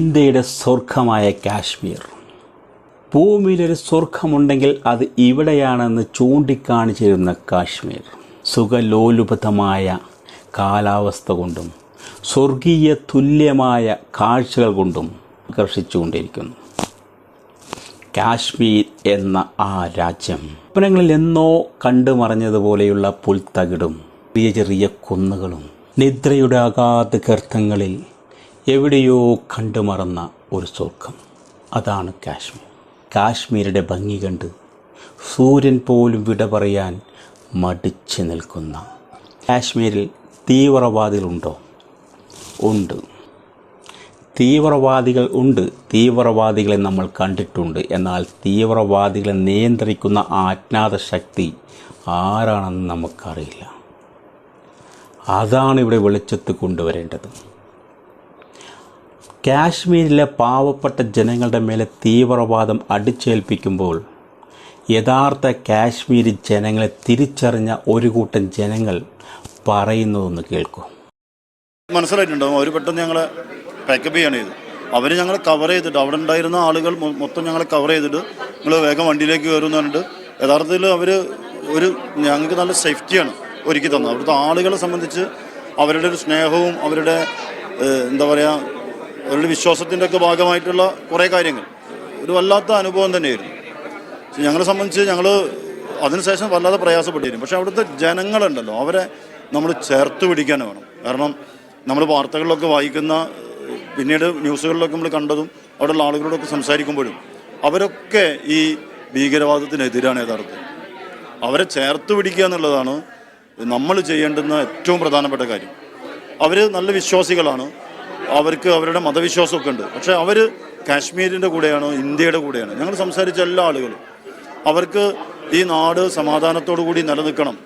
ഇന്ത്യയുടെ സ്വർഗമായ കാശ്മീർ. ഭൂമിയിലൊരു സ്വർഗമുണ്ടെങ്കിൽ അത് ഇവിടെയാണെന്ന് ചൂണ്ടിക്കാണിച്ചിരുന്ന കാശ്മീർ. സുഖലോലുപതമായ കാലാവസ്ഥ കൊണ്ടും സ്വർഗീയ തുല്യമായ കാഴ്ചകൾ കൊണ്ടും ആകർഷിച്ചുകൊണ്ടിരിക്കുന്നു. കാശ്മീർ എന്ന ആ രാജ്യം സ്വപ്നങ്ങളിൽ എന്നോ കണ്ടു മറഞ്ഞതുപോലെയുള്ള പുൽത്തകിടും ചെറിയ ചെറിയ കുന്നുകളും നിദ്രയുടെ അഗാധ ഗർത്തങ്ങളിൽ എവിടെയോ കണ്ടു മറന്ന ഒരു സ്വർഗം. അതാണ് കാശ്മീർ. കാശ്മീരുടെ ഭംഗി കണ്ട് സൂര്യൻ പോലും വിട പറയാൻ മടിച്ചു നിൽക്കുന്ന കാശ്മീരിൽ തീവ്രവാദികളുണ്ടോ? ഉണ്ട്. തീവ്രവാദികൾ ഉണ്ട്. തീവ്രവാദികളെ നമ്മൾ കണ്ടിട്ടുണ്ട്. എന്നാൽ തീവ്രവാദികളെ നിയന്ത്രിക്കുന്ന ആജ്ഞാത ശക്തി ആരാണെന്ന് നമുക്കറിയില്ല. അതാണ് ഇവിടെ വെളിച്ചത്ത് കൊണ്ടുവരേണ്ടത്. കാശ്മീരിലെ പാവപ്പെട്ട ജനങ്ങളുടെ മേലെ തീവ്രവാദം അടിച്ചേൽപ്പിക്കുമ്പോൾ യഥാർത്ഥ കാശ്മീരി ജനങ്ങളെ തിരിച്ചറിഞ്ഞ ഒരു കൂട്ടം ജനങ്ങൾ പറയുന്നതൊന്ന് കേൾക്കും. മനസ്സിലായിട്ടുണ്ടോ അവർ പെട്ടെന്ന് ഞങ്ങളെ പാക്കപ്പ് ചെയ്യാണ് ചെയ്ത് അവർ ഞങ്ങളെ കവർ ചെയ്തിട്ട് അവിടെ ഉണ്ടായിരുന്ന ആളുകൾ മൊത്തം ഞങ്ങളെ കവർ ചെയ്തിട്ട് നിങ്ങൾ വേഗം വണ്ടിയിലേക്ക് കയറും എന്ന് പറഞ്ഞിട്ട് യഥാർത്ഥത്തിൽ അവർ ഒരു ഞങ്ങൾക്ക് നല്ല സേഫ്റ്റിയാണ് ഒരുക്കി തന്നത്. അവിടുത്തെ ആളുകളെ സംബന്ധിച്ച് അവരുടെ ഒരു സ്നേഹവും അവരുടെ എന്താ പറയുക അവരുടെ വിശ്വാസത്തിന്റെ ഒക്കെ ഭാഗമായിട്ടുള്ള കുറേ കാര്യങ്ങൾ. ഒരു വല്ലാത്ത അനുഭവം തന്നെയായിരുന്നു. ഞങ്ങളെ സംബന്ധിച്ച് ഞങ്ങൾ അതിനുശേഷം വല്ലാതെ പ്രയാസപ്പെട്ടിരുന്നു. പക്ഷെ അവിടുത്തെ ജനങ്ങളുണ്ടല്ലോ അവരെ നമ്മൾ ചേർത്ത് പിടിക്കാൻ വേണം. കാരണം നമ്മൾ വാർത്തകളിലൊക്കെ വായിക്കുന്ന പിന്നീട് ന്യൂസുകളിലൊക്കെ നമ്മൾ കണ്ടതും അവിടെയുള്ള ആളുകളോടൊക്കെ സംസാരിക്കുമ്പോഴും അവരൊക്കെ ഈ ഭീകരവാദത്തിനെതിരാണ് യഥാർത്ഥം അവരെ ചേർത്ത് പിടിക്കുക എന്നുള്ളതാണ് നമ്മൾ ചെയ്യേണ്ടുന്ന ഏറ്റവും പ്രധാനപ്പെട്ട കാര്യം. അവർ നല്ല വിശ്വാസികളാണ്. അവർക്ക് അവരുടെ മതവിശ്വാസമൊക്കെ ഉണ്ട്. പക്ഷേ അവർ കാശ്മീരിന്റെ കൂടെയാണോ ഇന്ത്യയുടെ കൂടെയാണോ? ഞങ്ങൾ സംസാരിച്ച എല്ലാ ആളുകളും അവർക്ക് ഈ നാട് സമാധാനത്തോടു കൂടി നിലനിൽക്കണം.